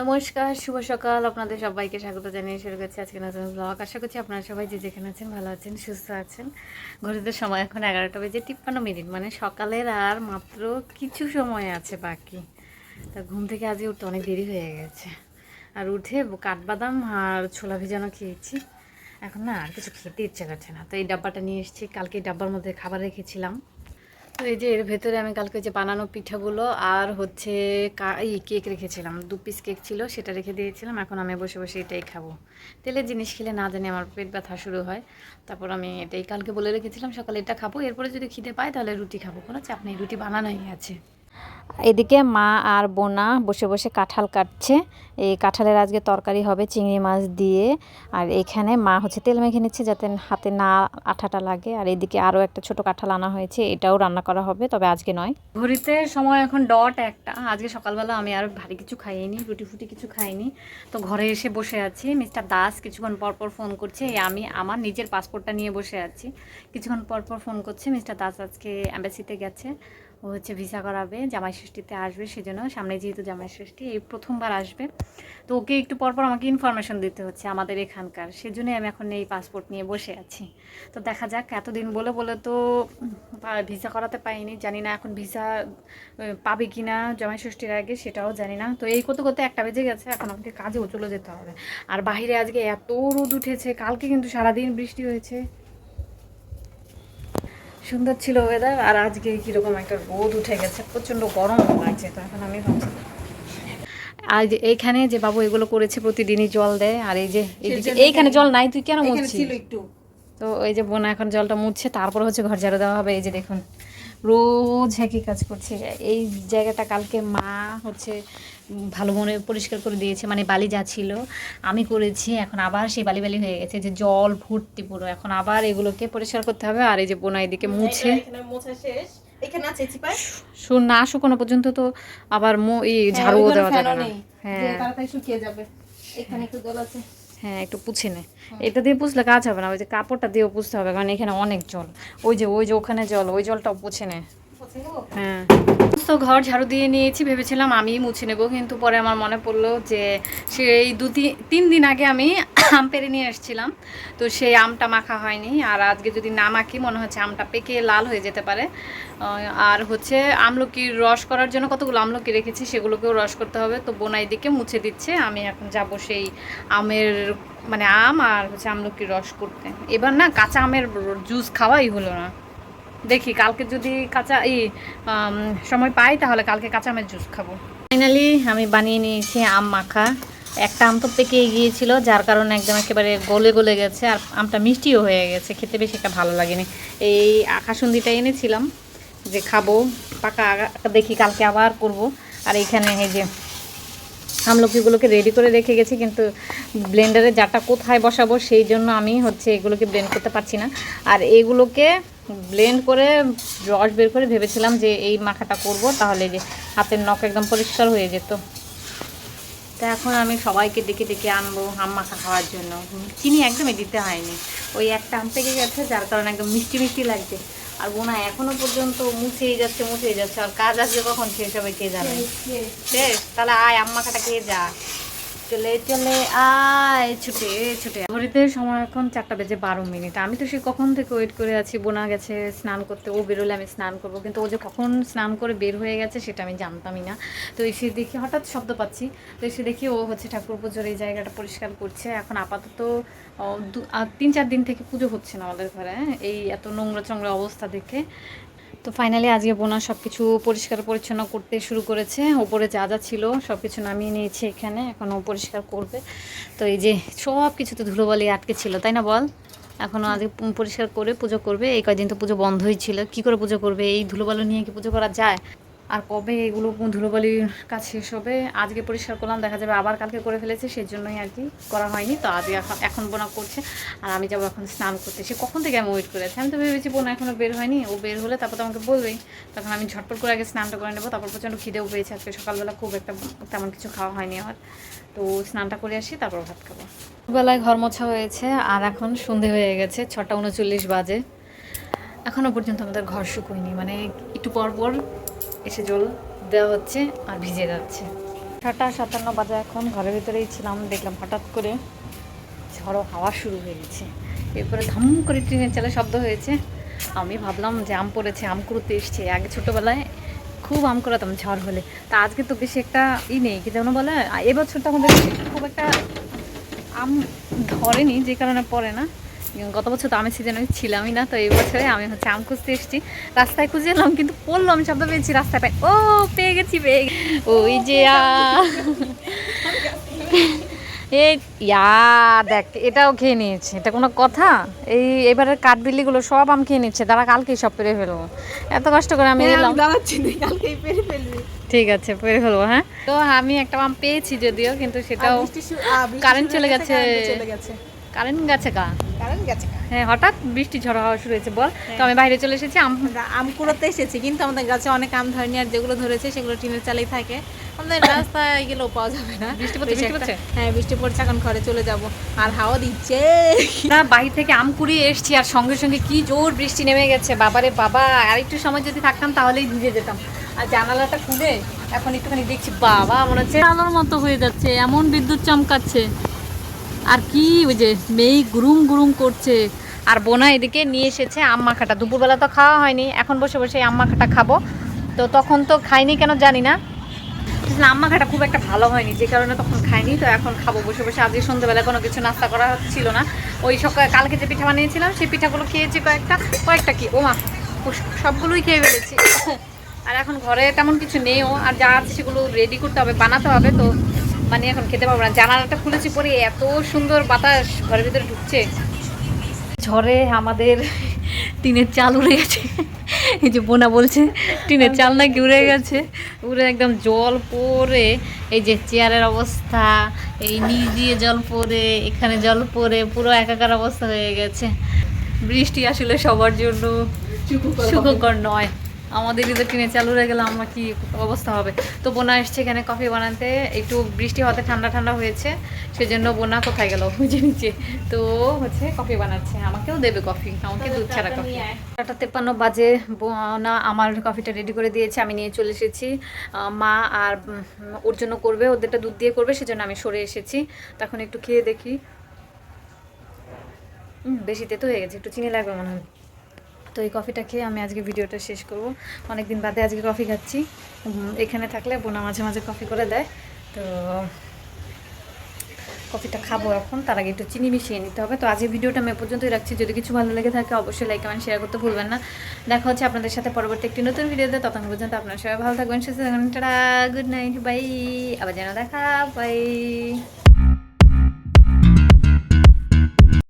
নমস্কার, শুভ সকাল। আপনাদের সবাইকে স্বাগত জানিয়ে শুরু করছি আজকে নতুন ব্লগ আশা করছি আপনারা সবাই যে যেখানে আছেন, ভালো আছেন, সুস্থ আছেন। ঘড়িতে সময় এখন এগারোটা বেজে তিপ্পান্ন মিনিট। মানে সকালের আর মাত্র কিছু সময় আছে বাকি। তা ঘুম থেকে আজকে উঠতে অনেক দেরি হয়ে গেছে। আর উঠে কাঠবাদাম আর ছোলা ভিজানো খেয়েছি। এখন না আর কিছু খেতে ইচ্ছে করছে না। তো এই ডাব্বাটা নিয়ে এসেছি। কালকে ডাব্বার মধ্যে খাবার রেখেছিলাম। তো এই যে এর ভেতরে আমি কালকে যে বানানো পিঠাগুলো আর হচ্ছে এই কেক রেখেছিলাম। দু পিস কেক ছিল, সেটা রেখে দিয়েছিলাম। এখন আমি বসে বসে এটাই খাব। তেলের জিনিস খেলে না জানি আমার পেট ব্যথা শুরু হয়। তারপর আমি এটাই কালকে বলে রেখেছিলাম, সকালে এটা খাব। এরপরে যদি খিদে পাই তাহলে রুটি খাব। কোনো চাপ নেই, রুটি বানানোই আছে। এদিকে মা আর বোনা বসে বসে কাঁঠাল কাটছে। এই কাঁঠালের আজকে তরকারি হবে চিংড়ি মাছ দিয়ে। আর এখানে মা হচ্ছে তেল মেখে নিচ্ছে যাতে হাতে না আঠাটা লাগে। আর এদিকে আরও একটা ছোট কাঁঠাল আনা হয়েছে, এটাও রান্না করা হবে, তবে আজকে নয়। ঘড়িতে সময় এখন ডট একটা। আজকে সকালবেলা আমি আর ভারী কিছু খাইনি, রুটি ফুটি কিছু খাইনি। তো ঘরে এসে বসে আছি। মিস্টার দাস কিছুক্ষণ পর পর ফোন করছে। আমি আমার নিজের পাসপোর্টটা নিয়ে বসে আছি। কিছুক্ষণ পর পর ফোন করছে, মিস্টার দাস আজকে অ্যাম্বাসিতে গেছে। ও হচ্ছে ভিসা করাবে, জামাই ষষ্ঠীতে আসবে, সেজন্য সামনে যেহেতু জামাই ষষ্ঠী, এই প্রথমবার আসবে। তো ওকে একটু পরপর আমাকে ইনফরমেশন দিতে হচ্ছে আমাদের এখানকার, সেজন্যই আমি এখন এই পাসপোর্ট নিয়ে বসে আছি। তো দেখা যাক, এতদিন বলে বলে তো ভিসা করাতে পাইনি জানি না এখন ভিসা পাবে কি না জামাই ষষ্ঠীর আগে, সেটাও জানি না। তো এই করতে করতে একটা বেজে গেছে, এখন আমাকে কাজেও চলে যেতে হবে। আর বাইরে আজকে এত রোদ উঠেছে, কালকে কিন্তু সারাদিন বৃষ্টি হয়েছে। সুন্দর ছিল ওয়েদার আর আজকে কীরকম একটা রোদ উঠে গেছে প্রচণ্ড গরম লাগছে তো এখন আমি ভাবছি। আর এইখানে যে বাবু এগুলো করেছে প্রতিদিনই জল দেয় আর এই যে এইখানে জল নাই তুই কেন মুছছিস? একটু। তো এই যে বোনা এখন জলটা মুছছে তারপর হচ্ছে ঘর ঝাড়ু দেওয়া হবে এই যে দেখুন। রোজ একই কাজ করছে। এই জায়গাটা কালকে মা হচ্ছে ভালো মনে পরিষ্কার করে দিয়েছে মানে বালি যা ছিল আমি করেছি এখন আবার সেই বালি বালি হয়ে গেছে যে জল ভর্তি পুরো এখন আবার এগুলোকে পরিষ্কার করতে হবে আর এই যে বোনা এদিকে মুছে। এখানে শেষ এখানে আছে চিপাই শু না শুকানো পর্যন্ত তো আবার মো এই ঝাড়ুও দেওয়া যাবে না। হ্যাঁ। তাড়াতাড়ি শুকিয়ে যাবে এখানে একটু জল আছে। হ্যাঁ একটু পুছে নে। এটা দিয়ে পুছলে কাজ হবে না ওই যে কাপড়টা দিয়েও পুছতে হবে কারণ এখানে অনেক জল। ওই যে ওই যে ওখানে জল ওই জলটাও পুছে নে। হ্যাঁ। তো ঘর ঝাড়ু দিয়ে নিয়েছি, ভেবেছিলাম আমি মুছে নেব, কিন্তু পরে আমার মনে পড়ল যে সেই দু তিন দিন আগে আমি আম পেরে নিয়ে এসেছিলাম, তো সেই আমটা মাখা হয়নি। আর আজকে যদি না মাখি, মনে হচ্ছে আমটা পেকে লাল হয়ে যেতে পারে। আর হচ্ছে আমলকির রস করার জন্য কতগুলো আমলকি রেখেছি, সেগুলোকেও রস করতে হবে। তো বোনাই দিকে মুছে দিচ্ছে, আমি এখন যাব সেই আমের মানে আম আর হচ্ছে আমলকির রস করতে। এবার না কাঁচা আমের জুস খাওয়াই হলো না। দেখি, কালকে যদি কাঁচা এই সময় পাই, তাহলে কালকে কাঁচা আমের জুস খাব। ফাইনালি আমি বানিয়ে নিয়েছি আম মাখা। একটা আম তো পেকে গিয়েছিল, যার কারণে একদম একেবারে গলে গলে গেছে, আর আমটা মিষ্টিও হয়ে গেছে, খেতে বেশি একটা ভালো লাগেনি। এই আকাশুন্দিটা এনেছিলাম যে খাব, পাকা দেখি কালকে আবার করব। আর এইখানে এই যে আমলকিগুলোকে রেডি করে রেখে গেছি, কিন্তু ব্লেন্ডারে জারটা কোথায় বসাবো, সেই জন্য আমি হচ্ছে এগুলোকে ব্লেন্ড করতে পারছি না। আর এগুলোকে ব্লেন্ড করে রস বের করে ভেবেছিলাম যে এই মাখাটা করব তাহলে যে হাতের নখ একদম পরিষ্কার হয়ে যেত। তা এখন আমি সবাইকে ডেকে ডেকে আনব আম মাখা খাওয়ার জন্য। চিনি একদমই দিতে হয়নি। ওই একটা আম পেকে গেছে যার কারণে একদম মিষ্টি মিষ্টি লাগছে। আর বোনা এখনও পর্যন্ত মুছেই যাচ্ছে মুছেই যাচ্ছে। আর কাজ আসবে কখন শেষ হবে কে জানে? শেষ তাহলে আয় আম মাখাটা খেয়ে যা। চলে চলে, আয়, ছুটে ছুটে। ঘড়িতে সময় এখন চারটা বেজে বারো মিনিট। আমি তো সে কখন থেকে ওয়েট করে আছি, বোনা গেছে স্নান করতে, ও বেরোলে আমি স্নান করব। কিন্তু ও যে কখন স্নান করে বের হয়ে গেছে সেটা আমি জানতামই না। তো এসে দেখি, হঠাৎ শব্দ পাচ্ছি। তো এসে দেখি ও হচ্ছে ঠাকুর পুজোর এই জায়গাটা পরিষ্কার করছে। এখন আপাতত তিন, চার দিন থেকে পুজো হচ্ছে না আমাদের ঘরে হ্যাঁ? এই এত নোংরা চোংরা অবস্থা দেখে। তো ফাইনালি আজকে বোনা সব কিছু পরিষ্কার পরিচ্ছন্ন করতে শুরু করেছে। ওপরে যা যা ছিল সব কিছু নামিয়ে নিয়েছে এখানে, এখন ও পরিষ্কার করবে। তো এই যে সব কিছুতে ধুলোবালি আটকে ছিল, তাই না বল? এখনও আজকে পরিষ্কার করে পুজো করবে। এই কয়দিন তো পুজো বন্ধই ছিল। কি করে পুজো করবে? এই ধুলোবালু নিয়ে কি পুজো করা যায়? আর কবে এগুলো ধুলোবালির কাজ শেষ হবে, আজকে পরিষ্কার করলাম, দেখা যাবে আবার কালকে করে ফেলেছে সেই জন্যই আর কি করা হয়নি। তো আজকে এখন এখন বোনা করছে, আর আমি যাব এখন স্নান করতে। সে কখন থেকে আমি ওয়েট করে আছি? আমি তো ভেবেছি বোনা এখনও বের হয়নি, ও বের হলে তারপর তো আমাকে বলবেই। তখন আমি ঝটপট করে আগে স্নানটা করে নেব, তারপর প্রচণ্ড খিদেও পেয়েছে আজকে। সকালবেলা খুব একটা তেমন কিছু খাওয়া হয়নি আমার। তো স্নানটা করে আসি, তারপর ভাত খাব। বেলায় ঘর মোছা হয়েছে, আর এখন সন্ধে হয়ে গেছে, ছটা উনচল্লিশ বাজে। এখনও পর্যন্ত আমাদের ঘর শুকোয়নি মানে একটু পর পর এসে জল দেওয়া হচ্ছে আর ভিজে যাচ্ছে। ছটা সাতান্ন বাজে এখন, ঘরের ভিতরেই ছিলাম, দেখলাম হঠাৎ করে ঝড়ো হাওয়া শুরু হয়ে গেছে। এরপরে ধাম করে ট্রেনের চালে শব্দ হয়েছে। আমি ভাবলাম যে আম পড়েছে, আম কুড়োতে এসছে। আগে ছোটোবেলায় খুব আম করাতাম ঝড় হলে। তা আজকে তো বেশি একটা ই নেই, কি যেন বলে? এবছর তো আমাদের খুব একটা আম ধরেনি, যে কারণে পড়ে না। গত বছর তো আমি সিজনে ছিলামই না তো এই বছরে আমি হচ্ছে আম খুঁজতে এসেছি। রাস্তায় খুঁজে এলাম কিন্তু পড়ল আমি শব্দ পেয়েছি রাস্তায় পাই ও পেয়ে গেছি পেয়ে ওই যে ইয়া দেখ এটাও খেয়ে নিয়েছে। এটা কোনো কথা? এই এবারের কাঠবিল্লিগুলো সব আম খেয়ে নিচ্ছে। তারা কালকেই সব পেরে ফেলব। এত কষ্ট করে আমি এলাম। পেরে ফেলবি। ঠিক আছে পেরে ফেলব হ্যাঁ? তো আমি একটা আম পেয়েছি যদিও কিন্তু সেটাও কারেন্ট চলে গেছে। কারেন্ট চলে গেছে। কারেন্ট গেছে কা কারেন্ট গেছে হ্যাঁ হঠাৎ বৃষ্টি ঝড় হওয়া শুরু হয়েছে বল। তো আমি বাইরে চলে এসেছি আম আম কুড়োতে এসেছি কিন্তু আমাদের গাছে অনেক আম ধরেনি আর যেগুলো ধরেছে সেগুলো টিনের চালেই থাকে। আমাদের রাস্তায় গেলেও পাওয়া যাবে না। বৃষ্টি পড়ছে, বৃষ্টি পড়ছে? হ্যাঁ বৃষ্টি পড়ছে এখন ঘরে চলে যাব। আর হাওয়া দিচ্ছে। না বাহির থেকে আম কুড়িয়ে এসছি আর সঙ্গে সঙ্গে কি জোর বৃষ্টি নেমে গেছে বাবারে বাবা। আর একটু সময় যদি থাকতাম তাহলেই ভিজে যেতাম। আর জানালাটা খুলে এখন একটুখানি দেখছি বাবা মনে হচ্ছে আলোর মতো হয়ে যাচ্ছে এমন বিদ্যুৎ চমকাচ্ছে। আর কি ওই যে মেয়ে গুরুম গুরুম করছে। আর বোনা এদিকে নিয়ে এসেছে আম মাখাটা দুপুরবেলা তো খাওয়া হয়নি, এখন বসে বসে আম মাখাটা খাব। তো তখন তো খাইনি কেন জানি না। আম মাখাটা খুব একটা ভালো হয়নি, যে কারণে তখন খাইনি, তো এখন খাব বসে বসে। আজকে সন্ধ্যাবেলা কোনো কিছু নাস্তা করা ছিল না। ওই সকাল কালকে যে পিঠা বানিয়েছিলাম, সেই পিঠাগুলো খেয়েছি কয়েকটা। কয়েকটা কি? ও মা সবগুলোই খেয়ে ফেলেছি। আর এখন ঘরে তেমন কিছু নেইও। আর যা আছে সেগুলো রেডি করতে হবে, বানাতে হবে, তো মানে এখন খেতে পারব না। জানালাটা খুলেছি পরে এত সুন্দর বাতাস ঘরের ভিতরে ঢুকছে। ঝড়ে আমাদের টিনের চাল উড়ে গেছে। এই যে বোনা বলছে টিনের চাল নাকি উড়ে গেছে। উড়ে একদম জল পড়ে এই যে চেয়ারের অবস্থা এই নিচ দিয়ে জল পড়ে এখানে জল পড়ে পুরো একাকার অবস্থা হয়ে গেছে। বৃষ্টি আসলে সবার জন্য সুখকর নয়। আমাদের যদি টিনে চালু হয়ে গেলে আমার কি অবস্থা হবে? তো বোনা এসছে এখানে কফি বানাতে একটু বৃষ্টি হতে ঠান্ডা ঠান্ডা হয়েছে সেজন্য বোনা কোথায় গেল বুঝে নিচে তো হচ্ছে কফি বানাচ্ছে আমাকেও দেবে কফি আমাকে দুধ ছাড়া কফি আটটা তেপ্পান্ন বাজে বোনা আমার কফিটা রেডি করে দিয়েছে আমি নিয়ে চলে এসেছি। মা আর ওর জন্য করবে ওদেরটা দুধ দিয়ে করবে সেজন্য আমি সরে এসেছি। তখন একটু খেয়ে দেখি। বেশি তেতো হয়ে গেছে একটু চিনি লাগবে মনে হয়। তো এই কফিটা খেয়ে আমি আজকে ভিডিওটা শেষ করব। অনেক দিন বাদে আজকে কফি খাচ্ছি। এখানে থাকলে বোনা মাঝে মাঝে কফি করে দেয়। তো কফিটা খাব এখন। তার আগে একটু চিনি মিশিয়ে নিতে হবে। তো আজকে ভিডিওটা আমি পর্যন্তই রাখছি। যদি কিছু ভালো লেগে থাকে, অবশ্যই লাইক কমেন্ট শেয়ার করতে ভুলবেন না। দেখা হচ্ছে আপনাদের সাথে পরবর্তী একটি নতুন ভিডিওতে ততক্ষণ পর্যন্ত আপনারা সবাই ভালো থাকবেন, সুস্থ থাকবেন। টাটা গুড নাইট বাই আবার যেন দেখা বাই